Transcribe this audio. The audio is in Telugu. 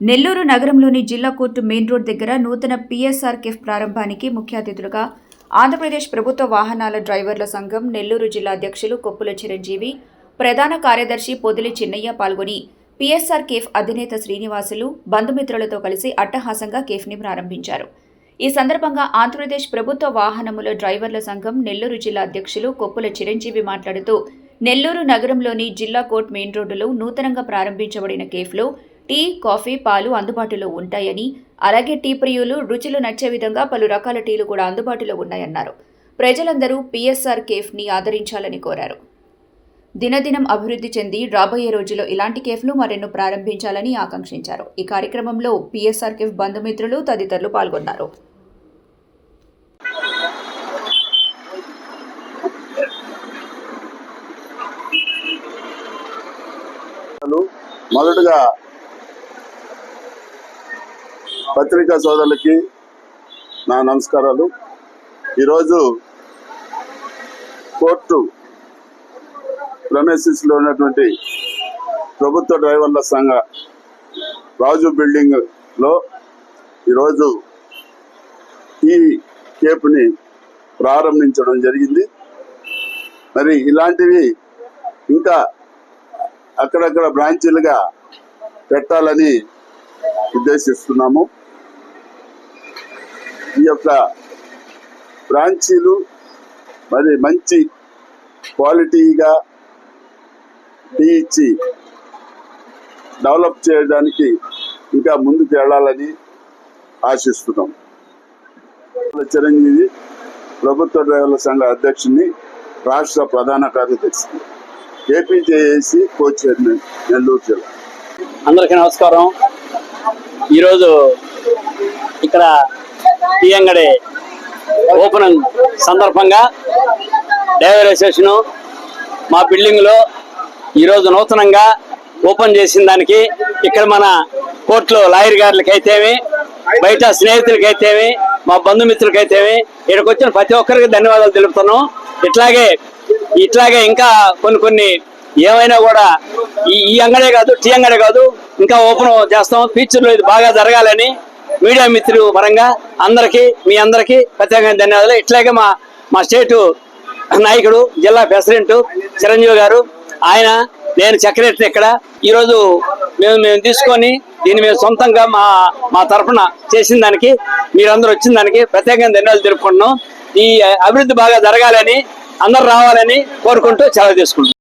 నెల్లూరు నగరంలోని జిల్లా కోర్టు మెయిన్ రోడ్ దగ్గర నూతన పిఎస్ఆర్ కెఫ్ ప్రారంభానికి ముఖ్య అతిథులుగా ఆంధ్రప్రదేశ్ ప్రభుత్వ వాహనాల డ్రైవర్ల సంఘం నెల్లూరు జిల్లా అధ్యక్షులు కొప్పుల చిరంజీవి ప్రధాన కార్యదర్శి పొదిలి చిన్నయ్య పాల్గొని పిఎస్ఆర్ కేఫ్ అధినేత శ్రీనివాసులు బంధుమిత్రులతో కలిసి అట్టహాసంగా కేఫ్ని ప్రారంభించారు. ఈ సందర్భంగా ఆంధ్రప్రదేశ్ ప్రభుత్వ వాహనముల డ్రైవర్ల సంఘం నెల్లూరు జిల్లా అధ్యక్షులు కొప్పుల చిరంజీవి మాట్లాడుతూ నెల్లూరు నగరంలోని జిల్లా కోర్ట్ మెయిన్ రోడ్డులో నూతనంగా ప్రారంభించబడిన కేఫ్లో టీ కాఫీ పాలు అందుబాటులో ఉంటాయని అలాగే టీ ప్రియులు రుచులు నచ్చే విధంగా పలు రకాల టీలు కూడా అందుబాటులో ఉన్నాయన్నారు. ప్రజలందరూ పిఎస్ఆర్ కేఫ్ని ఆదరించాలని కోరారు. దినదినం అభివృద్ధి చెంది రాబోయే రోజుల్లో ఇలాంటి కేఫ్లు మరెన్నో ప్రారంభించాలని ఆకాంక్షించారు. ఈ కార్యక్రమంలో పిఎస్ఆర్ కేఫ్ బంధుమిత్రులు తదితరులు పాల్గొన్నారు. మొదటగా పత్రికా సోదరులకి నా నమస్కారాలు. ఈరోజు కోర్టు ప్రమేసిస్లో ఉన్నటువంటి ప్రభుత్వ డ్రైవర్ల సంఘ రాజు బిల్డింగ్లో ఈరోజు ఈ కేపుని ప్రారంభించడం జరిగింది. మరి ఇలాంటివి ఇంకా అక్కడక్కడ బ్రాంచీలుగా పెట్టాలని ఉద్దేశిస్తున్నాము. ఈ యొక్క బ్రాంచీలు మరి మంచి క్వాలిటీగా టీ ఇచ్చి డెవలప్ చేయడానికి ఇంకా ముందుకు వెళ్ళాలని ఆశిస్తున్నాం. చిరంజీవి ప్రభుత్వ డ్రైవర్ల సంఘ అధ్యక్షుని రాష్ట్ర ప్రధాన కార్యదర్శి ఏపీజేఏసి కో చైర్మన్ నెల్లూరు జిల్లా. అందరికీ నమస్కారం. ఈరోజు ఇక్కడ టీ అంగడి ఓపెనింగ్ సందర్భంగా డ్రైవర్ అసోసియేషన్ మా బిల్డింగ్లో ఈరోజు నూతనంగా ఓపెన్ చేసిన దానికి ఇక్కడ మన కోర్టులో లాయర్ గారులకి బయట స్నేహితులకి మా బంధుమిత్రులకైతేమి ఇక్కడికి వచ్చిన ప్రతి ఒక్కరికి ధన్యవాదాలు తెలుపుతున్నాం. ఇట్లాగే ఇట్లాగే ఇంకా కొన్ని కొన్ని ఏమైనా కూడా ఈ ఈ అంగడే కాదు టీ అంగడే కాదు ఇంకా ఓపెన్ చేస్తాం. ఫ్యూచర్లో ఇది బాగా జరగాలని మీడియా మిత్రులు పరంగా అందరికీ మీ అందరికీ ప్రత్యేకంగా ధన్యవాదాలు. ఇట్లాగే మా మా స్టేటు నాయకుడు జిల్లా ప్రెసిడెంట్ చిరంజీవి గారు ఆయన నేను సెక్రటరీ ఇక్కడ. ఈరోజు మేము మేము తీసుకొని దీన్ని మేము సొంతంగా మా మా తరఫున చేసిన దానికి మీరందరూ వచ్చిన దానికి ప్రత్యేకంగా ధన్యవాదాలు తెలుపుకుంటున్నాం. ఈ అభివృద్ధి బాగా జరగాలని అందరు రావాలని కోరుకుంటూ సెలవు తీసుకుంటున్నాం.